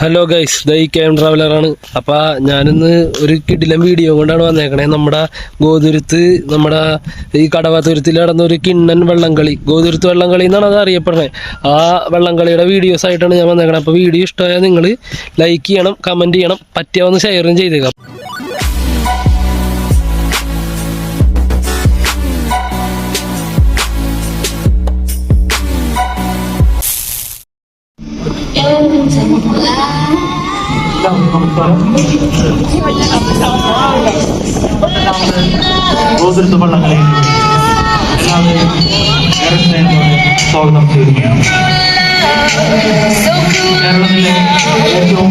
Hello guys the ഈ cam ട്രാവലറാണ് അപ്പോൾ ഞാനിന്ന് ഒരു കിടിലം വീഡിയോ കൊണ്ടാണ് വന്നേക്കണേ. നമ്മുടെ ഗോതുരുത്ത് നമ്മുടെ ഈ കടവാതുരുത്തിൽ നടന്ന ഒരു കിണ്ണൻ വള്ളംകളി. ഗോതുരുത്ത് വള്ളംകളി എന്നാണ് അത് അറിയപ്പെടുന്നത്. ആ വള്ളംകളിയുടെ വീഡിയോസ് ആയിട്ടാണ് ഞാൻ വന്നേക്കണത് അപ്പോൾ വീഡിയോ ഇഷ്ടമായാൽ നിങ്ങൾ ലൈക്ക് ചെയ്യണം കമന്റ് ചെയ്യണം പറ്റിയാവുന്ന ഷെയറും ചെയ്തേക്കാം. ഗോതൃത്വ വള്ളങ്ങളെ സ്നേഹത്തോടെ സ്വാഗതം ചെയ്യുകയാണ് കേരളത്തിലെ ഏറ്റവും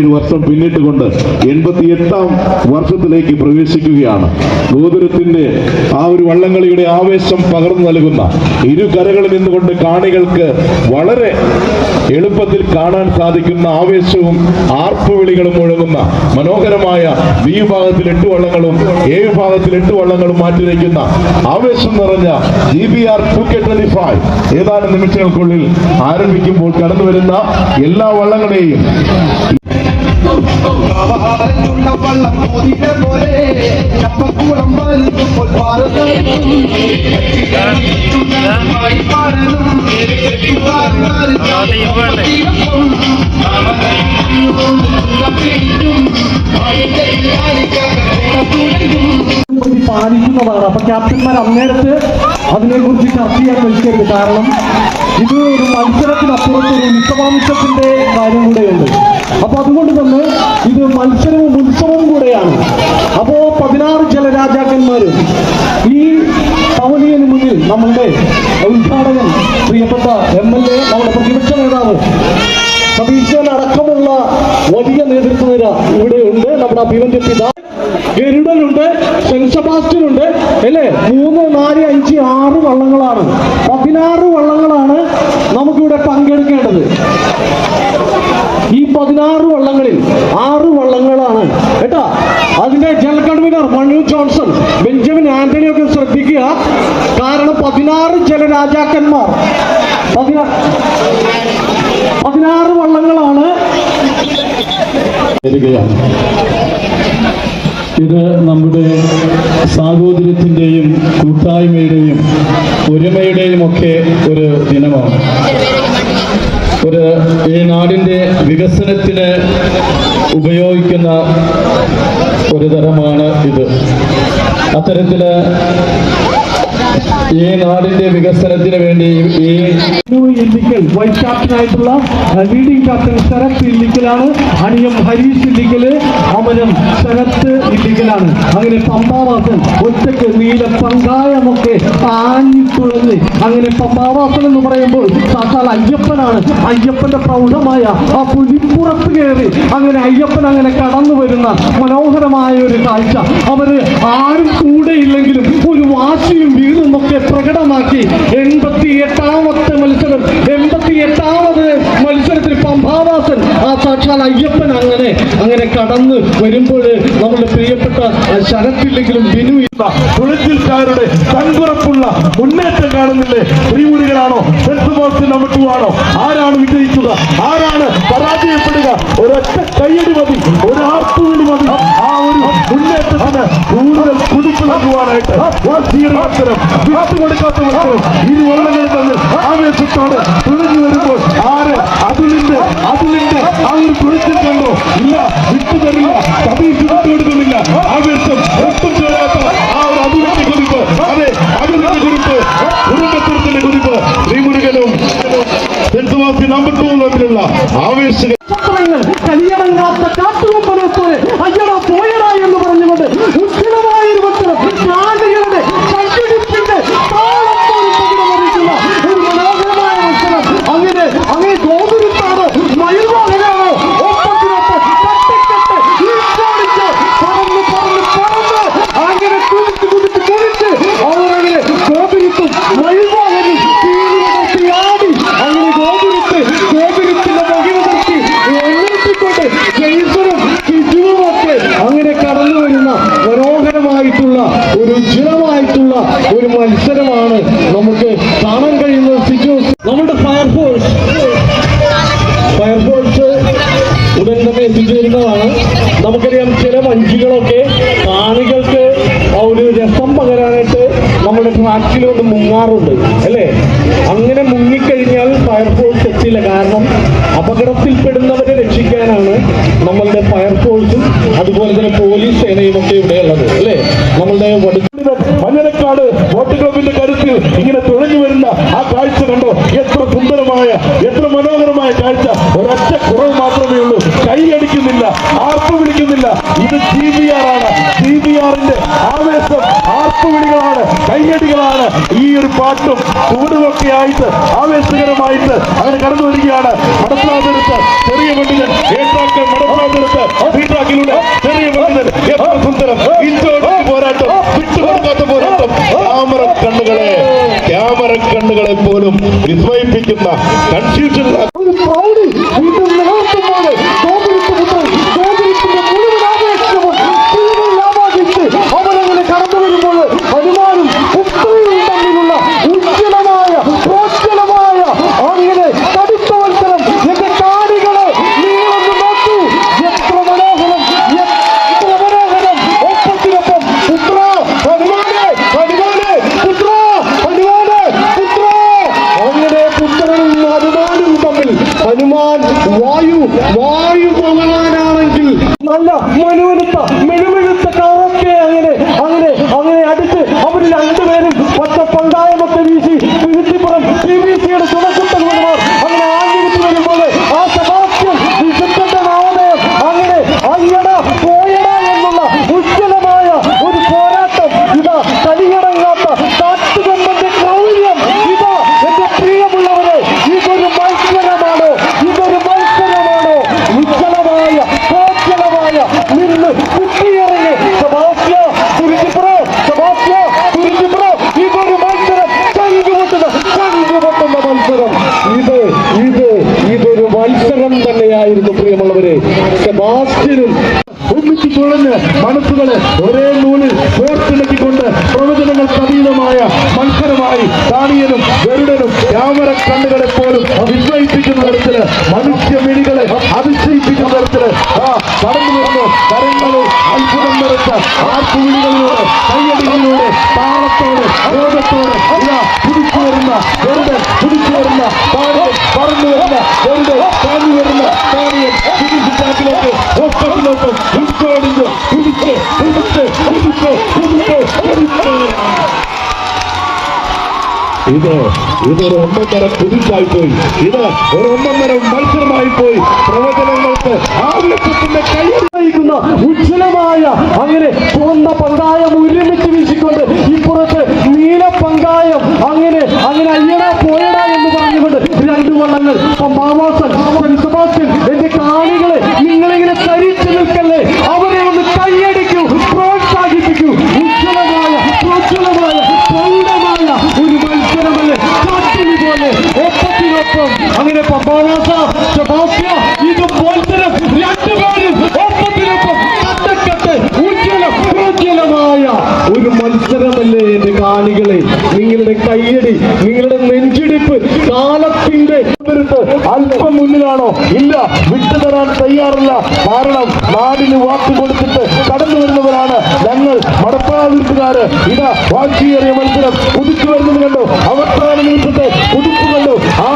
ഏഴ് വർഷം പിന്നിട്ടുകൊണ്ട് എൺപത്തി എട്ടാം വർഷത്തിലേക്ക് പ്രവേശിക്കുകയാണ്. ഗോപുരത്തിന്റെ ആ ഒരു വള്ളംകളിയുടെ ആവേശം പകർന്നു നൽകുന്ന ഇരു കരകളിൽ നിന്നുകൊണ്ട് കാണികൾക്ക് വളരെ എളുപ്പത്തിൽ കാണാൻ സാധിക്കുന്ന ആവേശവും ആർപ്പുവിളികളും ഒഴുകുന്ന മനോഹരമായ ബി വിഭാഗത്തിൽ എട്ട് വള്ളങ്ങളും എ വിഭാഗത്തിൽ എട്ട് വള്ളങ്ങളും മാറ്റിവെക്കുന്ന ആവേശം നിറഞ്ഞ G B R two K twenty five ഏതാനും നിമിഷങ്ങൾക്കുള്ളിൽ ആരംഭിക്കുമ്പോൾ കടന്നു വരുന്ന എല്ലാ വള്ളങ്ങളെയും വള്ളം മോദിയെ പോലെ. ചപ്പക്കൂടം വരുമ്പോൾ പാലിക്കുന്നതാണ്. അപ്പൊ ക്യാപ്റ്റന്മാർ അന്നേരത്ത് അതിനെക്കുറിച്ച് ചർച്ച ചെയ്യാൻ നിൽക്കരുത് കാരണം ഇത് ഒരു മത്സരത്തിനപ്പുറത്ത് ഒരു ഉത്സവാംശത്തിന്റെ കാര്യം കൂടെയുണ്ട് അപ്പൊ അതുകൊണ്ട് തന്നെ ഇത് മത്സരവും ഉത്സവവും കൂടെയാണ്. അപ്പോ പതിനാറ് ജലരാജാക്കന്മാരും ഈ പവലിയന് മുന്നിൽ നമ്മളുടെ ഉദ്ഘാടകൻ പ്രിയപ്പെട്ട എം എൽ എ നമ്മുടെ പ്രതിപക്ഷ നേതാവ് സതീശൻ അടക്കമുള്ള വലിയ നേതൃത്വ നിര ഇവിടെയുണ്ട് നമ്മുടെ അഭിമന്യ പിതാ ഗരുഡനുണ്ട് സെന്റ് ഉണ്ട് അല്ലേ? മൂന്ന് നാല് അഞ്ച് ആറ് വള്ളങ്ങളാണ്. പതിനാറ് വള്ളങ്ങളാണ് നമുക്കിവിടെ പങ്കെടുക്കേണ്ടത്. പതിനാറ് വള്ളങ്ങളിൽ ആറ് വള്ളങ്ങളാണ്. കേട്ടോ? അതിന്റെ general convener Manu Johnson Benjamin Antony ഒക്കെ ശ്രദ്ധിക്കുക. കാരണം പതിനാറ് ജലരാജാക്കന്മാർ പതിനാ പതിനാറ് വള്ളങ്ങളാണ്. ഇത് നമ്മുടെ സാഹോദര്യത്തിന്റെയും കൂട്ടായ്മയുടെയും ഒരുമയുടെയും ഒക്കെ ഒരു ദിനമാണ്. ഒരു ഈ നാടിന്റെ വികസനത്തിന് ഉപയോഗിക്കുന്ന ഒരു തരമാണ് ഇത്. അത്തരത്തിൽ ഈ നാടിന്റെ വികസനത്തിന് വേണ്ടി ഈ ഇല്ലിക്കൽ വൈസ് ക്യാപ്റ്റൻ ആയിട്ടുള്ള ലീഡിംഗ് ക്യാപ്റ്റൻ ശരത് ഇല്ലിക്കലാണ്. അണിയം ഹരീഷ് ഇല്ലിക്കൽ അമരം ശരത്ത് ഇല്ലിക്കലാണ്. അങ്ങനെ പമ്പാവാസൻ ഒറ്റയ്ക്ക് നീല പങ്കായമൊക്കെ താങ്ങി തുഴഞ്ഞ് അങ്ങനെ പമ്പാവാസൻ എന്ന് പറയുമ്പോൾ സാക്ഷാൽ അയ്യപ്പനാണ്. അയ്യപ്പന്റെ പ്രൗഢമായ ആ പുലിപ്പുറത്ത് കയറി അങ്ങനെ അയ്യപ്പൻ അങ്ങനെ കടന്നു വരുന്ന മനോഹരമായ ഒരു കാഴ്ച. അവർ ആരും കൂടെ ഇല്ലെങ്കിലും ഒരു വാശിയും വീടും ഒക്കെ പ്രകടമാക്കി. എൺപത്തി എട്ടാമത്തെ മത്സരം എൺപത്തി എട്ടാമത് മത്സരത്തിൽ പമ്പാവാസൻ ആ സാക്ഷാൽ അയ്യപ്പൻ അങ്ങനെ അങ്ങനെ കടന്ന് വരുമ്പോൾ നമ്മുടെ പ്രിയപ്പെട്ട ശരത്തില്ലെങ്കിലും ബിനു തുളച്ചിൽക്കാരുടെ കൺകുറപ്പുള്ള മുന്നേറ്റം കാണുന്നില്ലേ? ടു ആണോ ആരാണ് വിജയിക്കുക? ആരാണ് പരാജയപ്പെടുക? ഒരൊറ്റ കയ്യടി മതി. ഒരു നൽകുവാനായിട്ട് വർഷീയർക്കും വിട്ടുകൊടുക്കാത്തവർക്കും ഇരുവള്ളങ്ങളിൽ തന്നെ ആവേശത്തോടെ തുഴഞ്ഞു വരുമ്പോൾ ആര് അതിലിന്റെ അതിലിന്റെ ആ ഒരു തുഴച്ചിൽ ഇല്ല വിട്ടുതരില്ല. കബീഷ് വിട്ടുകൊടുക്കുന്നില്ല ആവേശം ഒട്ടും ചേരാത്ത ആ ഒരു അഭിവൃദ്ധി കുറിപ്പ്. അതെ അഭിവൃദ്ധി കുറിപ്പ്. കുടുംബത്തിന്റെ കുറിപ്പ്. ശ്രീമുരുകനും തെറ്റുവാസി നമ്പർ ടൂ തമ്മിലുള്ള ആവേശങ്ങൾ കലിയമങ്ങാത്ത മത്സരമാണ് നമുക്ക് കാണാൻ കഴിയുന്നത്. സിജു നമ്മുടെ ഫയർഫോഴ്സ് ഫയർഫോഴ്സ് ഉടൻ തന്നെ എത്തിച്ചേരുന്നതാണ്. നമുക്കറിയാം ചില വഞ്ചികളൊക്കെ കാണികൾക്ക് ഒരു രസം പകരാനായിട്ട് നമ്മുടെ ട്രാക്കിലോട്ട് മുങ്ങാറുണ്ട് അല്ലേ? അങ്ങനെ മുങ്ങിക്കഴിഞ്ഞാൽ ഫയർഫോഴ്സ് എത്തില്ല കാരണം അപകടത്തിൽപ്പെടുന്നവരെ രക്ഷിക്കാനാണ് നമ്മളുടെ ഫയർഫോഴ്സും അതുപോലെ തന്നെ പോലീസ് സേനയും ഒക്കെ ഇവിടെയുള്ളത് അല്ലേ? നമ്മളുടെ മഞ്ഞനക്കാട് വോട്ട് ക്ലബിന്റെ കരുത്തിൽ ഇങ്ങനെ തുഴഞ്ഞു വരുന്ന ആ കാഴ്ച കണ്ടോ? എത്ര സുന്ദരമായ എത്ര മനോഹരമായ കാഴ്ച. ഒരൊറ്റ കുറവ് മാത്രമേ ഉള്ളൂ. കൈയടിക്കുന്നില്ല ആർപ്പ് വിളിക്കുന്നില്ല. ഇത് സി ബി ആർ ആണ്. സി ബി ആറിന്റെ ആവേശം ആർപ്പ് വിളികളാണ് കൈയടികളാണ് ഈ ഒരു പാട്ടും ചൂടുമൊക്കെ ആയിട്ട് ആവേശകരമായിട്ട് അങ്ങനെ കടന്നു വരികയാണ്. മടത്താതെടുത്ത് ചെറിയ വണ്ടികൾ ഏറ്റാക്കൾ മടത്താതെടുത്ത് ചെറിയ വണ്ടികൾ. എത്ര സുന്ദരം. വിസ്മയിപ്പിക്കുന്ന കൺഫ്യൂഷൻ 兄弟们，兄弟们！മനസ്സുകളെ ഒരേ നൂലിൽ കോർത്തിണക്കിക്കൊണ്ട് പ്രവചനങ്ങൾക്ക് അതീതമായ മത്സരമായി താണിയനും ഗരുഡനും ക്യാമറ കണ്ണുകളെ പോലും വിസ്മയിപ്പിക്കുന്ന തരത്തിൽ മനുഷ്യമിഴികളെ അതിശയിപ്പിക്കുന്ന തരത്തിൽ കടന്നു വരുന്ന കരങ്ങളിൽ അത്ഭുതം നിറച്ച ആർപ്പുവിളികളിലൂടെ കയ്യടികളിലൂടെ താളത്തോടെ രോഗത്തോടെ ഇതാ കുതിച്ചു വരുന്ന ഗരുഡൻ കുതിച്ചു വരുന്ന താണിയൻ പറന്നു വരുന്ന ഗരുഡൻ താങ്ങി വരുന്ന കുതിച്ചിട്ടാക്കിലേക്ക് ഒപ്പത്തിനൊപ്പം ഇത് ഇതൊരു ഒന്നൊന്നര കുതിച്ചായി പോയി ഇത് ഒരു ഒന്നൊന്നര മത്സരമായി പോയി പ്രവചനങ്ങൾക്ക് ആവേശത്തിന്റെ കയ്യിൽ ഉജ്ജ്വലമായ അങ്ങനെ ചുവന്ന പങ്കായം ഒരുമിച്ച് വീശിക്കൊണ്ട് ഇപ്പുറത്ത് നീല പങ്കായം അങ്ങനെ അങ്ങനെ അയ്യട പോയട എന്ന് പറഞ്ഞുകൊണ്ട് രണ്ട് വള്ളങ്ങൾ മാമാസൻ സെബാസ്റ്റ്യൻ എന്റെ കാണികളെ നിങ്ങളിങ്ങനെ തരിച്ചു നിൽക്കല്ലേ അവരെ ഒന്ന് കൈയടിക്കൂ പ്രോത്സാഹിപ്പിക്കൂ ഉജ്ജ്വലമായ പ്രോജ്വലമായ പ്രൗഢമായ ഒരു മത്സരമല്ലേ കാറ്റിന് പോലെ ഒപ്പത്തിനൊപ്പം പമ്പാവാസ സെബാസ്റ്റ്യ ഇത് മത്സരം രണ്ടുപേരും ഒപ്പത്തിനൊപ്പം കട്ടക്കട്ട് ഉജ്ജ്വലം പ്രോജ്വലമായ ഒരു മത്സരമല്ലേ എന്റെ കാണികളെ? നിങ്ങളുടെ കയ്യടി നിങ്ങളുടെ നെഞ്ചിടിപ്പ് കാലത്തിന്റെ അല്പം മുന്നിലാണോ? ഇല്ല വിട്ടുതരാൻ തയ്യാറല്ല. കാരണം നാടിന് വാക്ക് കൊടുത്തിട്ട് കടന്നു വരുന്നവരാണ് ഞങ്ങൾ. മടപ്പാതിർത്തുകാര് ഇതാ വാശിയേറിയ മത്സരം. കുതിച്ചു വരുന്നത് കണ്ടു? അവസാന നിമിഷത്തെ കുതിച്ചു കണ്ടു? ആ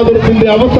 മടപ്രാതിരത്തിന്റെ അവസ്ഥ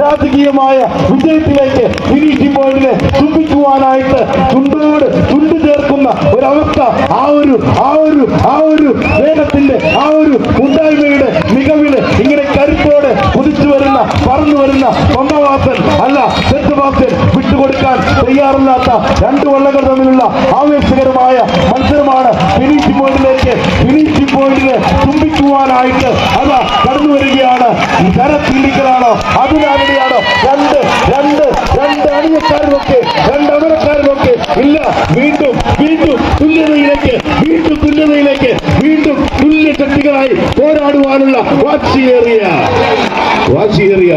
രാജകീയമായ വിജയത്തിലേക്ക് ഫിനിഷിംഗ് പോയിന്റിനെ ചുംബിക്കുവാനായിട്ട് ചുണ്ടോട് ചുണ്ട് ചേർക്കുന്ന ഒരവസ്ഥ ആ ഒരു ആ ഒരു ആ ഒരു വേഗത്തിന്റെ ആ ഒരു കൂട്ടായ്മയുടെ മികവിൽ ഇങ്ങനെ കരുത്തോടെ കുതിച്ചു വരുന്ന പറന്നു വരുന്ന പമ്പവാസൻ അല്ല വിട്ടുകൊടുക്കാൻ തയ്യാറില്ലാത്ത രണ്ട് വള്ളങ്ങൾ തമ്മിലുള്ള ആവേശകരമായ മത്സരമാണ് ഫിനിഷിംഗ് പോയിന്റിലേക്ക് ഫിനിഷിംഗ് പോയിന്റിന് തുമ്പിക്കുവാനായിട്ട് അത് കടന്നു വരികയാണ്. കരത്തിണ്ടിക്കലാണോ അതിനാരുടെയാണോ? രണ്ട് രണ്ട് രണ്ട് അണിയക്കാരുമൊക്കെ രണ്ട് അമരക്കാരുമൊക്കെ. ഇല്ല വീണ്ടും വീണ്ടും തുല്യതയിലേക്ക് വീണ്ടും തുല്യതയിലേക്ക് വീണ്ടും തുല്യ ശക്തികളായി പോരാടുവാനുള്ള വാശിയേറിയ വാശിയേറിയ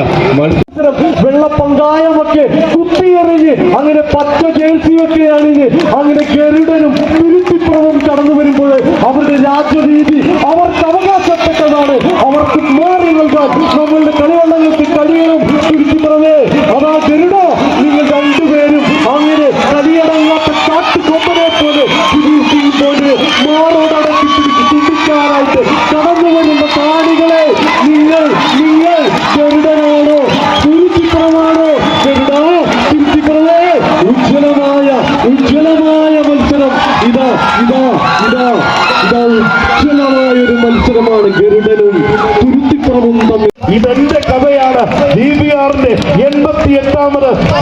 വെള്ളപ്പങ്കായമൊക്കെ കുത്തിയെറിഞ്ഞ് അങ്ങനെ പച്ച ജേഴ്സിയൊക്കെ അണിഞ്ഞ് അങ്ങനെ ഗരുഡനും തിരുത്തിപ്പുറവും കടന്നു വരുമ്പോൾ അവരുടെ രാജ്യരീതി അവർക്ക് അവകാശപ്പെട്ടതാണ്. അവർക്ക് മാറി നൽകാൻ നമ്മളുടെ കളിവള്ളങ്ങൾക്ക് കഴിയണം. തിരുത്തിപ്പുറമേ അതാ ഗരുഡ.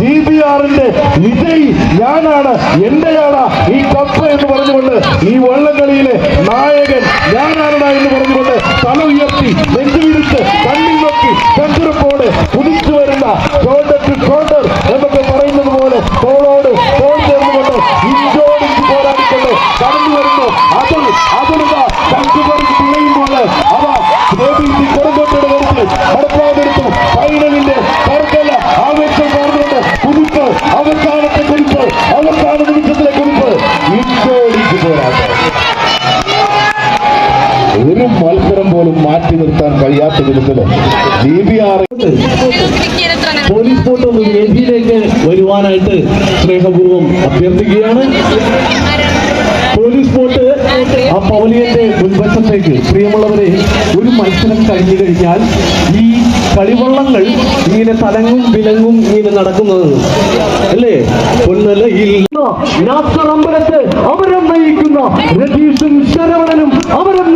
ബി ആറിന്റെ വിജയി ഞാനാണ് എന്റെയാണ് ഈ കപ്പ് എന്ന് പറഞ്ഞുകൊണ്ട് ഈ വള്ളംകളിയിലെ നായകൻ ഞാനാണ് എന്ന് പറഞ്ഞുകൊണ്ട് തല ഉയർത്തി നെഞ്ചുവിരിച്ച് കണ്ണിൽ നോക്കി ചന്ദ്രപ്പോട് കുതിച്ചു പോലും മാറ്റി നിർത്താൻ കഴിയാത്ത വിധത്തിൽ D B R police boat ഒന്ന് വേദിയിലേക്ക് വരുവാനായിട്ട് സ്നേഹപൂർവം അഭ്യർത്ഥിക്കുകയാണ്. പോലീസ് ബോട്ട് ആ പവലിയന്റെ മുൻവശത്തേക്ക് പ്രിയമുള്ളവരെ ഒരു മത്സരം കഴിഞ്ഞു കഴിഞ്ഞാൽ ഈ കളിവള്ളങ്ങൾ ഇങ്ങനെ തലങ്ങും വിലങ്ങും ഇങ്ങനെ നടക്കുന്നത്. അല്ലേ? പൊന്നലയിൽ അവരം നയിക്കുന്ന രതീഷും ശരവണനും അവരം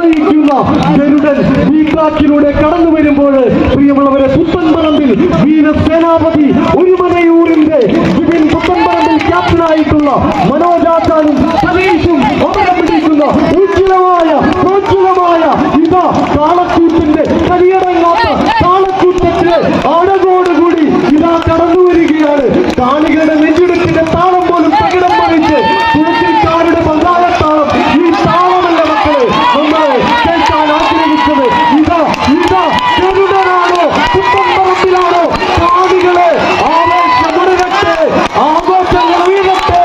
ഈ കാറ്റിലൂടെ കടന്നു വരുമ്പോൾ പ്രിയമുള്ളവരെ പുത്തൻപറമ്പിൽ വീര സേനാപതി ഒരുമനയൂരിന്റെ വിപിൻ പുത്തൻപറമ്പിൽ ക്യാപ്റ്റനായിട്ടുള്ള മനോജാച്ചാനും സതീഷും അവരം പിടിക്കുന്ന ഉജ്ജ്വലമായ പ്രോജ്വലമായ ഇതാ കാളക്കൂത്തിന്റെ കരിയടങ്ങാത്ത കാളക്കൂട്ടത്തിലെ അഴകോടുകൂടി ഇതാ കടന്നു വരികയാണ് കാണികളുടെ നെഞ്ചെടുപ്പിന്റെ താളം പോലും പ്രകടം പറിച്ച് തുളസിക്കാരുടെ പങ്കാളത്താളം ഈ താളമല്ല മക്കളെ നമ്മൾ കേൾക്കാൻ ആഗ്രഹിച്ചത് ഇതാ ഇതാ ഗരുഡനാണോ പുത്തമ്പറമ്പിലാണോ കാണികളെ ആവേശമുടരട്ടെ ആഘോഷങ്ങൾ ഉയരട്ടെ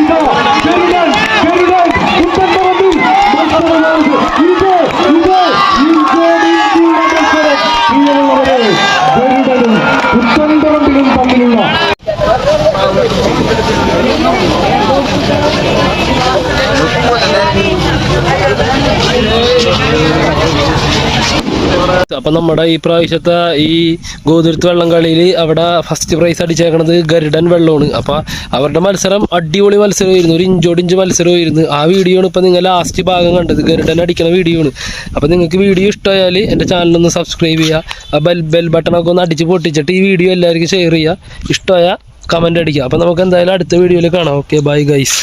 ഇതാ ഗരുഡൻ ഗരുഡൻ പുത്തമ്പറമ്പിൽ മത്സരമാണ് ഇത് ഇത് ഇഞ്ചോടി ഇഞ്ചിയുടെ മത്സരം പ്രിയമുള്ളവരെ ഗരുഡനും പുത്തൻപറമ്പിലും തമ്മിലുള്ള അപ്പൊ നമ്മുടെ ഈ പ്രാവശ്യത്തെ ഈ ഗോതിരത്ത് വെള്ളം കളിയിൽ അവിടെ ഫസ്റ്റ് പ്രൈസ് അടിച്ചേക്കണത് ഗരുഡൻ വെള്ളമാണ്. അപ്പോൾ അവരുടെ മത്സരം അടിപൊളി മത്സരമായിരുന്നു. ഒരു ഇഞ്ചോടിഞ്ച് മത്സരമായിരുന്നു. ആ വീഡിയോ ആണ് ഇപ്പൊ നിങ്ങൾ ലാസ്റ്റ് ഭാഗം കണ്ടത്. ഗരുഡൻ അടിക്കുന്ന വീഡിയോ ആണ് അപ്പോൾ നിങ്ങൾക്ക് വീഡിയോ ഇഷ്ടമായാൽ എന്റെ ചാനലൊന്ന് സബ്സ്ക്രൈബ് ചെയ്യുക. ബെൽ ബെൽ ബട്ടണൊക്കെ ഒന്ന് അടിച്ച് പൊട്ടിച്ചിട്ട് ഈ വീഡിയോ എല്ലാവർക്കും ഷെയർ ചെയ്യുക. ഇഷ്ടമായ കമന്റ് അടിക്കുക. അപ്പോൾ നമുക്ക് എന്തായാലും അടുത്ത വീഡിയോയിൽ കാണാം. Okay bye guys